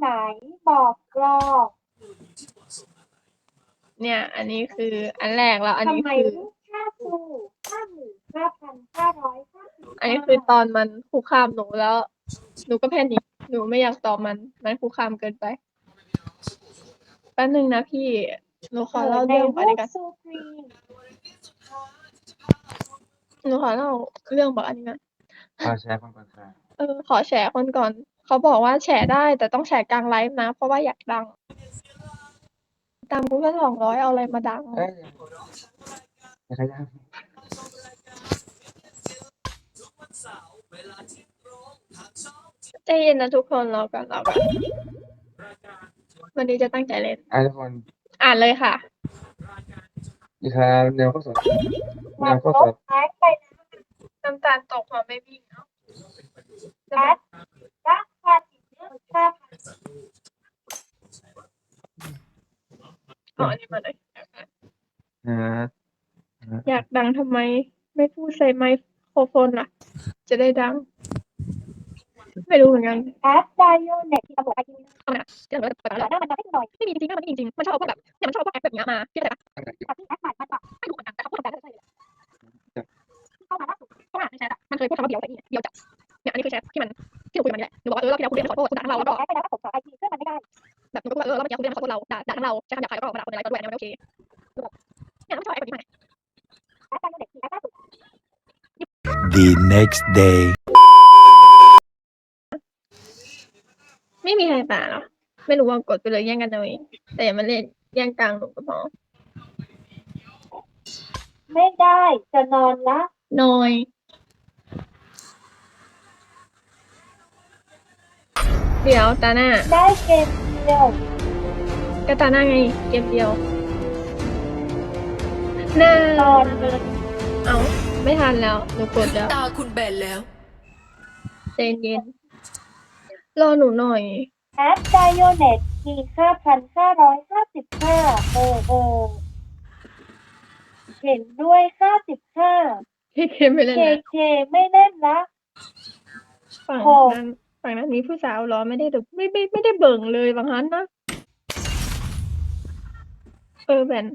ไหนบอกกรอกเนี่ย อันนี้คืออันแรกแล้วอันทำนี้ไมคือ ลูกค่าครูห้าหมื่นห้าพันห้าร้อยห้าสิบอันนี้คือตอนมันคุกคามหนูแล้ว หนูก็แพนิคหนูไม่อยากตอบมัน มันคุกคามเกินไปแป๊บนึงนะพี่หนูขอเล่าเรื่องอันนี้กันซูกรีนหนูขอเล่าเรื่องบอกอันนี้กันขอแชร์ความประทับเออขอแชร์คนก่อน เขาบอกว่าแชร์ได้แต่ต้องแชร์กลางไลฟ์นะ เพราะว่าอยากดัง ตามกูแค่สองร้อยเอาอะไรมาดัง เอ้ยอย่าขยับใจเย็นนะทุกคนรอกันรอกันวันนี้จะตั้งใจเล่น อะทุกคนอ่านเลยค่ะนี่ครับแนวข้อสอบแนมาวข้อลสอบบท้ายไปนะน้ำตาลตกหัวไม่วิ่งเนาะแอดรักภา ษีเรื่องค่าพันเอาอันนี้มาหน่อยนะอยากดังทำไม ไม่พูดใส่ไมโครโฟนล่ะ จะได้ดัง ไม่รู้เหมือนกันแอดไดโอเน็ตที่ตำรวจไอทีเอานะเดี๋ยวเราจะเปิดหแล้น้าวมันจะให้หน่อยไม่มีจริงๆนะมันไม่มีจริงๆมันชอบเอาพวกแบบเนี่ยมันชอบเอาพวกแอปแบบเนี้ยมาพี่อะไรปะกับที่แอดใหม่มาจากไม่รู้เหมือนกันแต่เขาพูดทำแบบนั้นใช่เลยเข้ามาล่าสุดเขาอ่านในแชทอะมันเคยพูดคำว่าเดียวแต่นี่เดียวจับเนี่ยอันนี้คือแชทที่มัน ที่หนูคุยกับมันนี่แหละหนูบอกว่าเออเราที่เราคุยกันขอโทษคุณด่าทั้งเราแล้วก็แอดไปแล้วก็ผมสอนไอทีเครื่องมันไม่ได้แบบหนูก็พูดว่าเออเราเมื่อกี้คุยกันขอโทษเราด่าด่าทั้งเราใช้คำหยาบคายแล้วก็มาด่าคนในไลฟ์เราด้วยอันนี้มันไม่โอเคหนูบอกเนี่ยมันชอบแอปแบบนี้มาแอดไดโอเน็ตที่แอดล่าสุด The next day. ไม่มีใครด่าหรอไม่รู้ว่ากดไปเลยแย่งกันเอาเองแต่อย่ามาเล่นแย่งกลางหนูก็พอไม่ได้จะนอนละน้อย เดี๋ยวตาหน้า ได้เกมเดียวก็ตาหน้าไง เกมเดียวหน้านอนเลยเอาไม่ทันแล้วหนูกดแล้ว ตาคุณแบนแล้วใจเย็นรอหนูหน่อย แอดไดโอเน็ตมีห้าพันห้าร้อยห้าสิบห้าเออเออเห็นด้วยห้าสิบห้าพี่เคมไปเลยเคนะเคไม่เล่นละฝั่งโอ้นั้น ฝั่งนั้นมีผู้สาวเหรอไม่ได้ดูไม่ไม่ไม่ได้เบิ่งเลยบางฮันนะเออแบน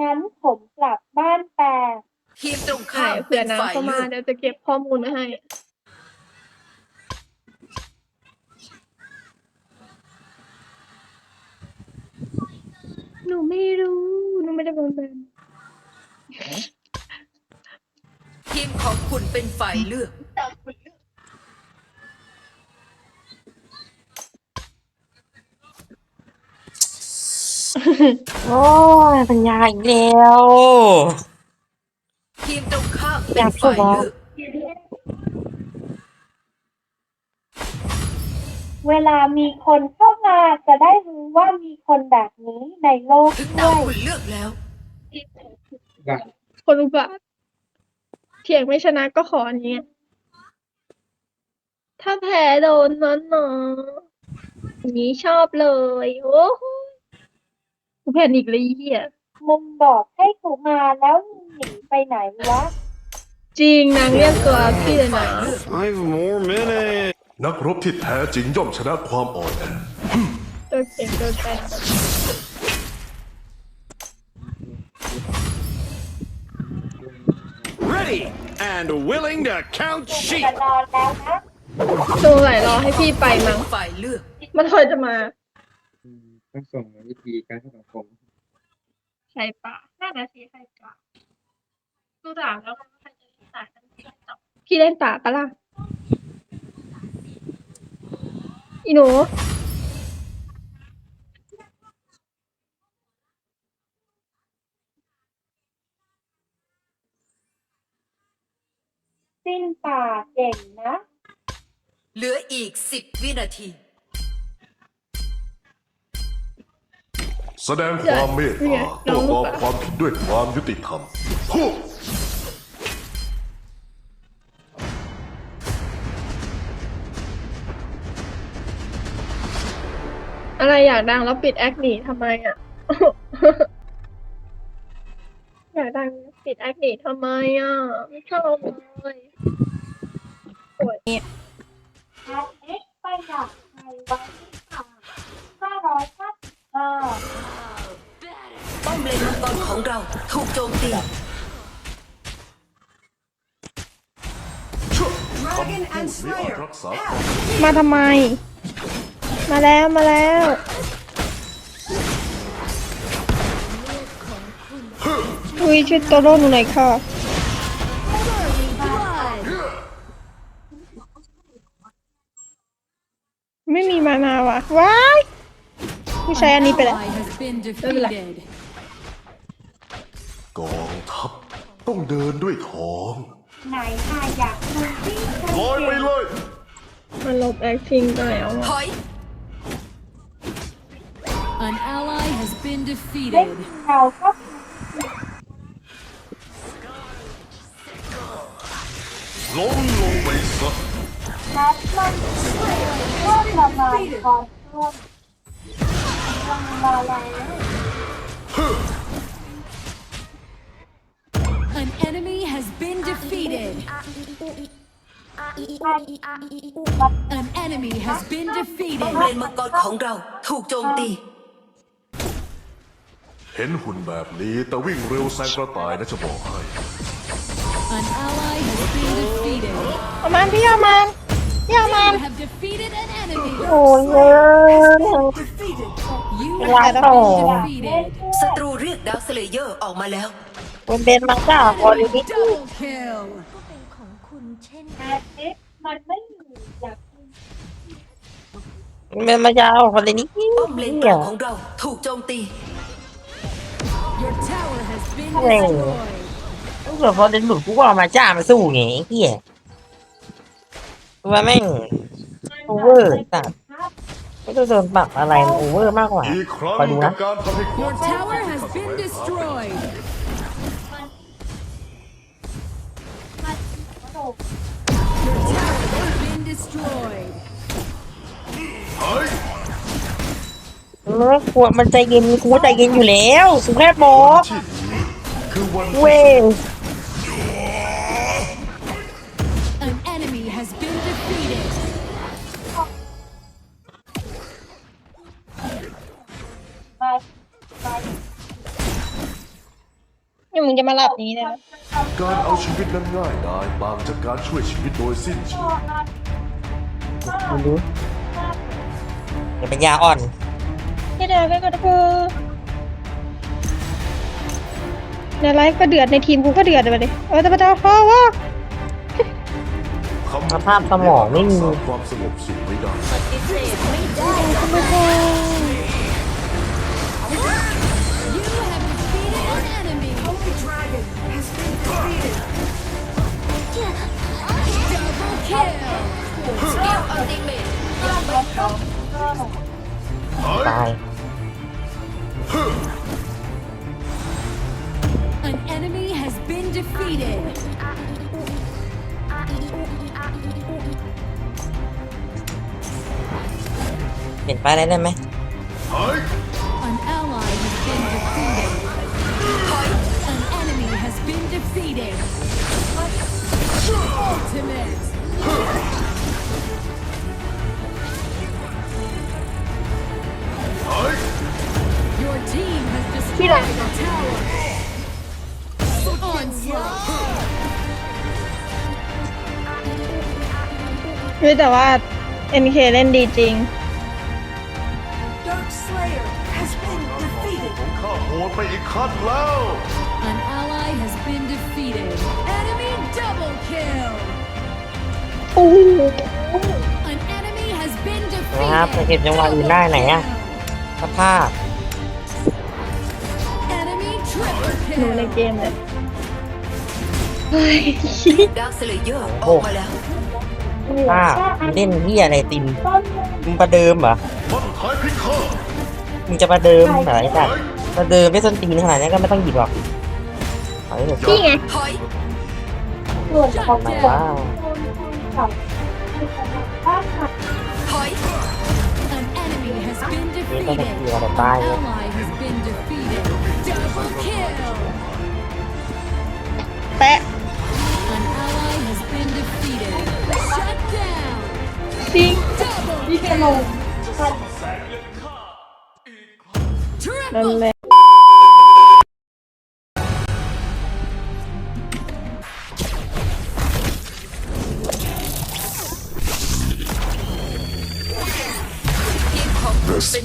งั้นผมกลับบ้านแปลทีมตรงถ่าข้ายมเผื่เป็อนน้ำฝ่ายเข้ามาเลือกเดี๋ยวจะเก็บข้อมูลมาให้หนูไม่รู้หนูไม่ได้โดนแบน เป็นฝ่ายเลือก โอ้ยปัญญาอีกแล้ว ทีมตรงข้ามเป็อนยากฝ่ายบอกเลือกเวลามีคนเข้ามาจะได้รู้ว่ามีคนแบบนี้ในโลกถึงด้ตาวย คุณเลือกแล้วว่าคนอุบาท เถียงไม่ชนะก็ขออันนี้ ถ้าแพ้โดนนั้นเนาะอย่างนี้ชอบเลย โอ้โหกูแพนิกเลยไอ้เฮียมึงบอกให้กูมาแล้วมึงหนีไปไหนวะ จริงนางเรียกตัวพี่เลยนะ Five more minutes. นักรบที่แท้จริงย่อมชนะความอ่อนแอตัวเก่งตัวแกร่ Ready and willing to count จะ sheep. นอนแล้วนะดูไหลรอให้พี่ไปมั้งฝ่ายเลือกมันคอยจะมาอืมต้องส่งวิธีการเข้าสังคมใช่ปะน่าจะสีใช่ปะดูถามแล้วก็ใครจะเล่นตากันพี่เล่นตาปะล่ะอีหนู สิ้นป่าเก่งนะ เหลืออีกสิบวินาที แสดงความเมตนี่ไงตาน้ตอรงวจลูสกอบอะความผิดด้วยความยุติธรรมฮู้อะไรอยากดังแล้วปิดแอคหนีทำไมอะ อยากดังปิดไอพีทำไมอะ ไม่ชอบเลยปวดเนี่ยไปจากไทยวันที่สห้าร้อยห้าสิบป้อมเลนมังกรของเรา ถูกโจมตีมาทำไม มาแล้วมาแล้ว อุ้ยช่วยโตโร่หนูหน่อยค่ะ ไม่มีมานาว่ะว้ายผู้ใช้อันนี้ไปแล้ว Ally has been defeated. กองทัพต้องเดินด้วยท้องไหนค่ะอยากดูที่ใครลอยไปเก่งเลยมันลบแอคทิ้งไปแล้วอะถอย An ally has been เล่น defeated. เราก็ ล้มลงไปซะนัดมันก็ระบายความร่วมยังมาแล้ว An enemy has been defeated. ใช่ An enemy has been ป้อม defeated. เลนมังกรของเราถูกโจมตี เห็นหุ่นแบบนี้แต่วิ่งเร็วแซงกระต่ายนะจะบอกให้ An ally has been defeated. เอามันพี่เอามันพี่เอามัน You have defeated an enemy. โอ้ยเยอะ You Wow. have been defeated. ศัตรูเรียกดาวสเลเยอร์ออกมาแล้ว มันเป็นมาจ้าคนนี้ Double kill. อาทิตย์มันไม่อยู่อยากดูมันเป็นมาจ้าคนนี้ป้อมเลนกลางของเรา ถูกโจมตี Your tower has been Wow. destroyed. ถ้าเกิดพอเดินหลุดกูก็เอามาจ้ามาสู้ไงไอ้เฮียว่าแม่งโอเวอร์ตัดไม่ต้องโดนปรับอะไรมันโอเวอร์มากกว่า อีกครั้งคอยดูกันะบการทำให้ควา Your tower has been destroyed. โดด Your tower has been destroyed. เฮ้ยเออกลัวมันใจเย็นกูใจเย็นอยู่แล้วกูแค่บอกที่นี้คือวันเว้ย มึงจะมาหลับนี้เลยนะการเอาชีวิตนั้นง่ายดายต่างจากการช่วยชีวิตโดยสิ้นเชิงมึงดูอย่าเป็นยาอ่อนพี่ดาวก็กระพือในไลฟ์ก็เดือดในทีมกูก็เดือดเลยดิเออแต่ปะเจ้าพ่อว่าคำสภาพสมองไม่มีรักษาความสงบสุขไม่ได้ You ติเมทยังไม่พร้อม ตาย An enemy has been defeated. เปลี่ยนไปอะไรได้ไหม เฮ้ย An ally has been defeated. An enemy has been defeated. Ultimate. เฮ้ย Your team has destroyed a tower. Onslaught. เฮ้ยแต่ว่า MK เล่นดีจริงผมข้าโหดไปอีกขั้นแล้ว โอ้โห An enemy has been นะครับไป defeated. เก็บจังหวะอื่นได้ไหนอะสภาพ Enemy triple หนูใน kill. เกมเลยเฮ้ยดาวสเลเยอร์ออกมาแล้วภาพมึงเล่นเฮียอะไรติมต้นมึงประเดิมเหรอมันท้ายพิฆาตมึงจะประเดิมเหรอไอ้สัตว์ประเดิมไม่ส้นตีนขนาดนี้ก็ไม่ต้องหยิบหรอกเอาให้หมดนี่ไงถอยส่วนของหมาคยนว่ากับที่กำลังบ้านค่ะถอย An enemy has been นี่ก็จะ defeated. เกลือแต่ An ตายเลย ally has been defeated. Double kill. แปะ An ally has been defeated. Shut down. จริง Double จะล kill. งมันนั่น Triple แหละ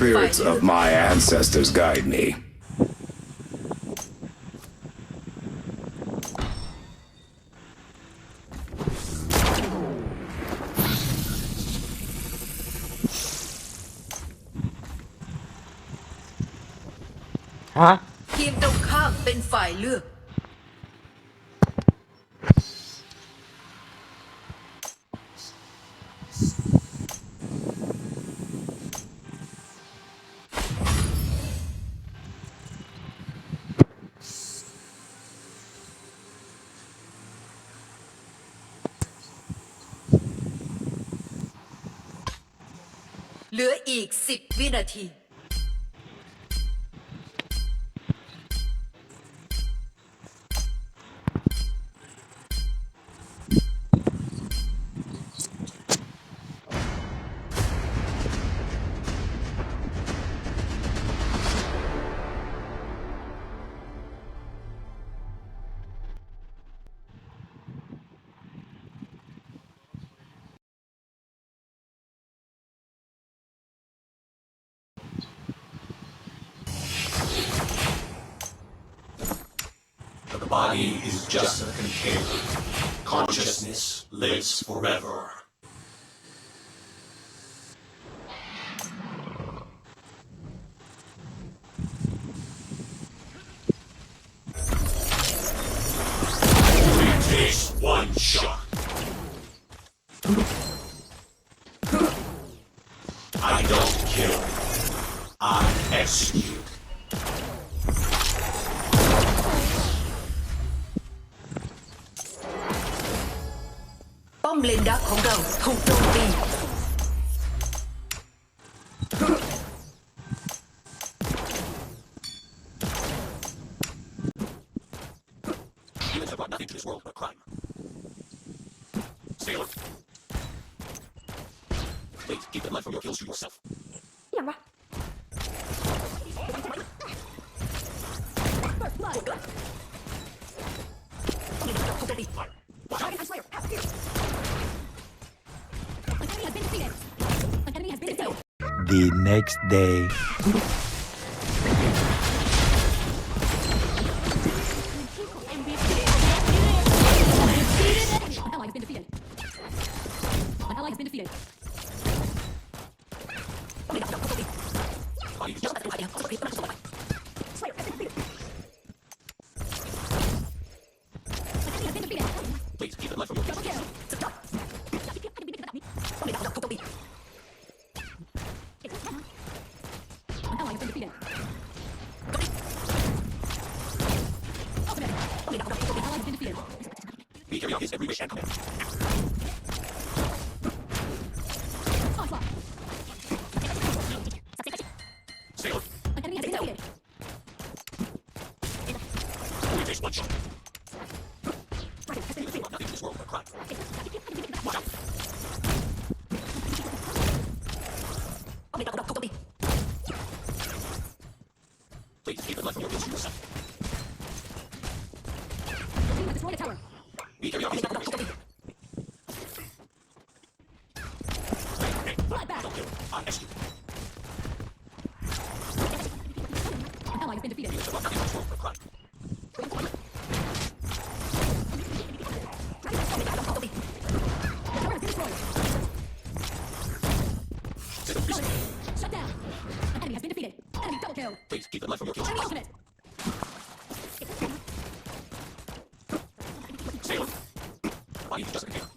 spirits of my ancestors guide me. Huh? ทีมตรงข้ามเป็นฝ่ายเลือก เหลืออีก 10 วินาที body is just a container. Consciousness lives forever. ป้อมเลนดักของเราถูกโจมตีอย่างวะ Blood. Blood. Blood. Blood. Blood. Blood. Blood. Blood. the next day. carry out his every wish and command.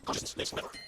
Consciousness lives forever.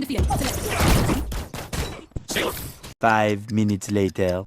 defeated. Select. Sailor. Five minutes later.